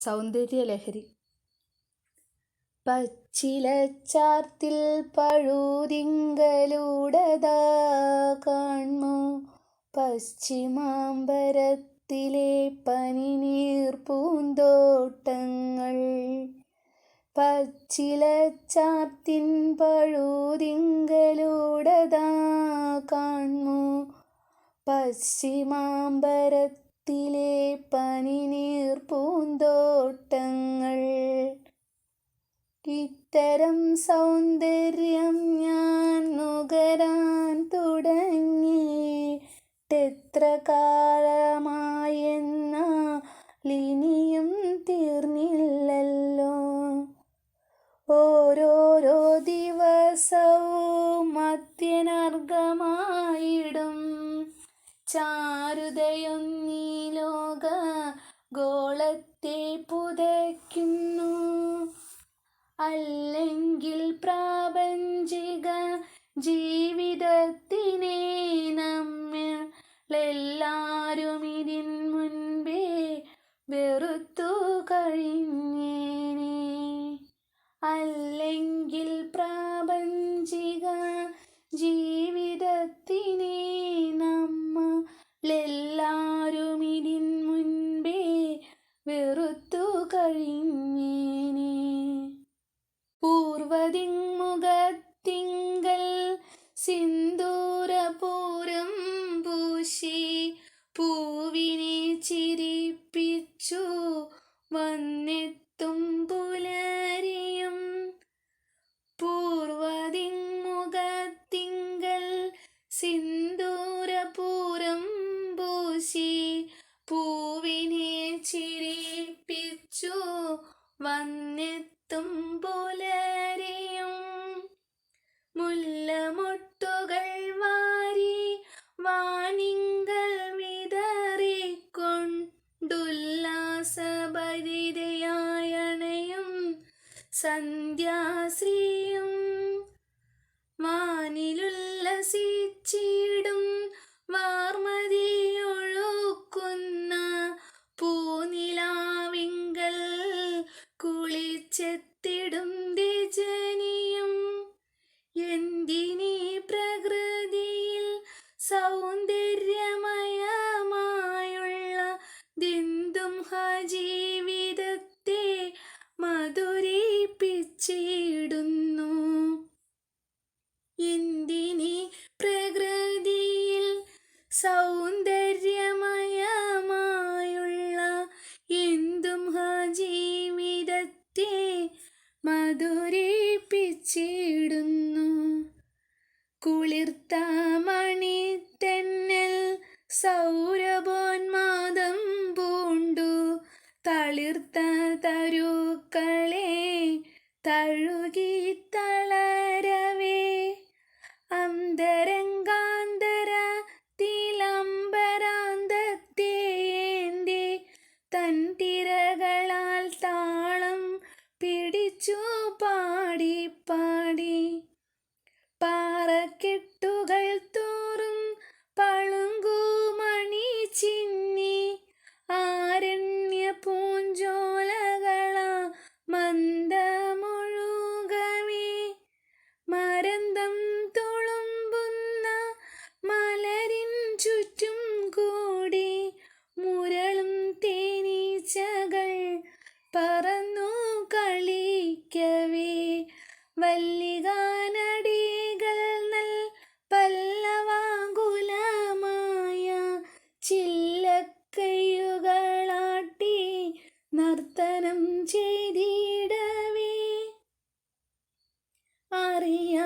സൗന്ദര്യലഹരി പച്ചിലച്ചാർത്തിൽ പഴുതിങ്കലൂടതാ കാൺമു പശ്ചിമാമ്പരത്തിലെ പനിനീർ പൂന്തോട്ടങ്ങൾ. പച്ചിലച്ചാർത്തിൻ പഴുതിങ്കലൂടതാ കാൺമു പശ്ചിമാമ്പരത്തിലെ പനിനീർ പൂന്തോട്ടങ്ങൾ. ഇത്തരം സൗന്ദര്യം ഞാൻ നുകരാൻ തുടങ്ങിയിട്ടെത്ര കാലമായെന്നാലിനിയും തീർന്നില്ലല്ലോ. ഓരോരോ ദിവസവും അത്യനർഗമായിടും. ചാരുതയൊന്നീ അല്ലെങ്കിൽ പ്രാപഞ്ചിക ജീവിതത്തിനെ നമ്മളെല്ലാരും ഇതിൻ മുൻപേ വെറുത്തു കഴിഞ്ഞേനെ. അല്ലെങ്കിൽ പ്രാപഞ്ചിക ജീവിതത്തിനെ നമ്മളെല്ലാരും ഇതിൻ മുൻപേ വെറുത്തു കഴിഞ്ഞേനെ. പൂർവതിങ്മുഖത്തിങ്കൽ സിന്ദൂരപൂരം പൂശി പൂവിനെ ചിരിപ്പിച്ചു വന്നെത്തും വിതറിക്കൊണ്ടുല്ലാസഭരിതയായണയും സന്ധ്യാശ്രീയും വാനിലുല്ലസിച്ചിടും വാർമതിയൊഴുക്കുന്ന പൂനിലാവിങ്കൽ കുളിച്ചെത്തിടും എന്തിനീ പ്രകൃതിയിൽ സൗന്ദര്യമയമായുള്ള എന്തും ജീവിതത്തെ മധുരിപ്പിച്ചിടുന്നു. കുളിർത്ത മണിത്തെന്നൽ സൗരഭോന്മാദം പൂണ്ടു. തളിർത്ത തരുക്കളെ തഴുകി തളരവേ மையா